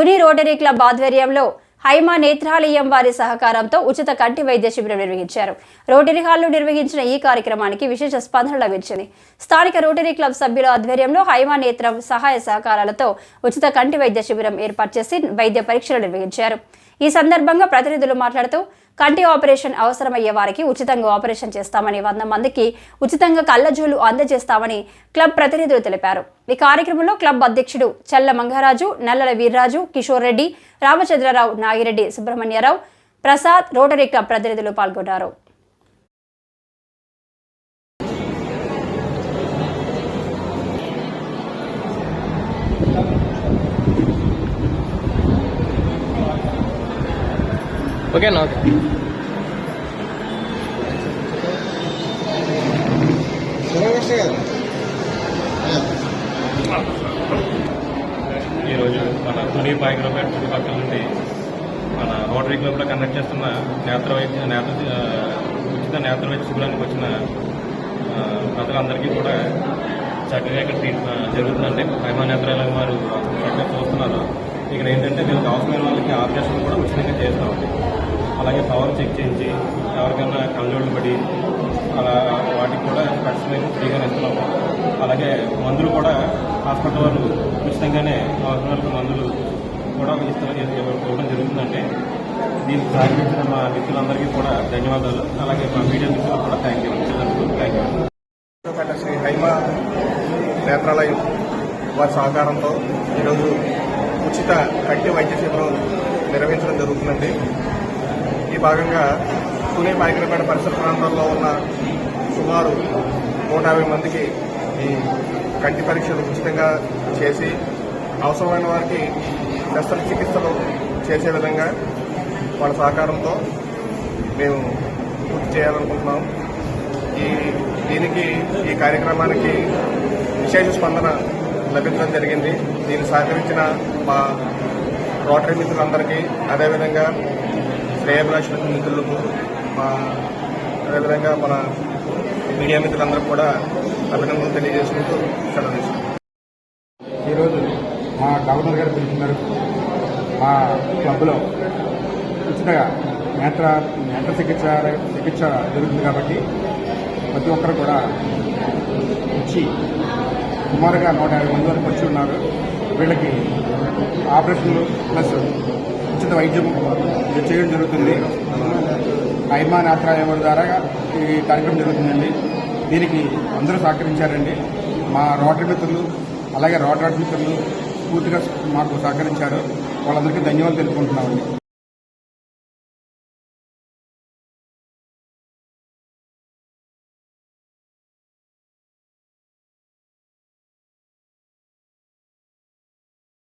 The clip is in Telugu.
తుని రోటరీ క్లబ్ ఆధ్వర్యంలో హైమా నేత్రాలయం వారి సహకారంతో ఉచిత కంటి వైద్య శిబిరం నిర్వహించారు. రోటరీ హాల్లో నిర్వహించిన ఈ కార్యక్రమానికి విశేష స్పందన లభించింది. స్థానిక రోటరీ క్లబ్ సభ్యుల ఆధ్వర్యంలో హైమా నేత్రం సహాయ సహకారాలతో ఉచిత కంటి వైద్య శిబిరం ఏర్పాటు చేసి వైద్య పరీక్షలు నిర్వహించారు. ఈ సందర్భంగా ప్రతినిధులు మాట్లాడుతూ కంటి ఆపరేషన్ అవసరమయ్యే వారికి ఉచితంగా ఆపరేషన్ చేస్తామని వంద మందికి ఉచితంగా కళ్ళజోలు అందజేస్తామని క్లబ్ ప్రతినిధులు తెలిపారు. ఈ కార్యక్రమంలో క్లబ్ అధ్యక్షుడు చల్ల మంగరాజు నల్లల వీర్రాజు కిషోర్ రెడ్డి రామచంద్రరావు నాగిరెడ్డి సుబ్రహ్మణ్యరావు ప్రసాద్ రోటరీ క్లబ్ ప్రతినిధులు పాల్గొన్నారు. ఓకేనా ఓకే. ఈరోజు మన తుని పాయకులపేట చుట్టుపక్కల నుండి మన రోటరీ క్లబ్లో కండక్ట్ చేస్తున్న నేత్ర వైద్య నేత్ర ఉచిత నేత్ర వైద్య శిబిరానికి వచ్చిన ప్రజలందరికీ కూడా చక్కగా ఇక్కడ ట్రీట్ ఆ, జరుగుతుందండి. నేత్రాలయం వారు ఇక్కడ ఏంటంటే వీళ్ళకి అవసరమైన వాళ్ళకి ఆపరేషన్ కూడా ఉచితంగా చేస్తామండి అలాగే పవర్ చెక్ చేయించి ఎవరికైనా కళ్ళోళ్ళు పడి అలా వాటికి కూడా ఖచ్చితంగా మేము ఫ్రీగా ఇస్తున్నాము అలాగే మందులు కూడా హాస్పిటల్ వాళ్ళు ఉచితంగానే అవసరమైన మందులు కూడా ఇస్తున్న ఇవ్వడం జరుగుతుందండి. దీనికి సహకరించిన మా మిత్రులందరికీ కూడా ధన్యవాదాలు. అలాగే మా మీడియా మిత్రులకు కూడా thank you thank you Shri Haima Netralayam వారి సహకారంతో ఈరోజు ఉచిత కంటి వైద్య శిబిరం నిర్వహించడం జరుగుతుందండి. ఈ భాగంగా పుణే పాయకరపేట పరిసర ప్రాంతాల్లో ఉన్న సుమారు నూట యాభై మందికి ఈ కంటి పరీక్షలు ఉచితంగా చేసి అవసరమైన వారికి శస్త్రచికిత్సలు చేసే విధంగా వాళ్ళ సహకారంతో మేము పూర్తి చేయాలనుకుంటున్నాం. ఈ దీనికి ఈ కార్యక్రమానికి విశేష స్పందన లభించడం జరిగింది. దీన్ని సహకరించిన మా రోటరీ మిత్రులందరికీ అదేవిధంగా శ్రేయభిలాషుల మిత్రులకు మా అదేవిధంగా మన మీడియా మిత్రులందరూ కూడా అభినందనలు తెలియజేసుకుంటూ సెలవు తీసుకుంటాం ఈరోజు మా గవర్నర్ గారు పిలుపు మేరకు మా క్లబ్లో ఉచితగా నేత్ర నేత్ర చికిత్స చికిత్స జరుగుతుంది కాబట్టి ప్రతి ఒక్కరు కూడా వచ్చి సుమారుగా నూట యాభై మంది వరకు వచ్చి ఉన్నారు. వీళ్ళకి ఆపరేషన్లు ప్లస్ ఉచిత వైద్యం చేయడం జరుగుతుంది. అయమాన్ నేత్రాలయం ద్వారా ఈ కార్యక్రమం జరుగుతుందండి. దీనికి అందరూ సహకరించారండి. మా రోటరీ మిత్రులు అలాగే రోటరీ మిత్రులు పూర్తిగా మాకు సహకరించారు. వాళ్ళందరికీ ధన్యవాదాలు తెలుపుకుంటున్నామండి.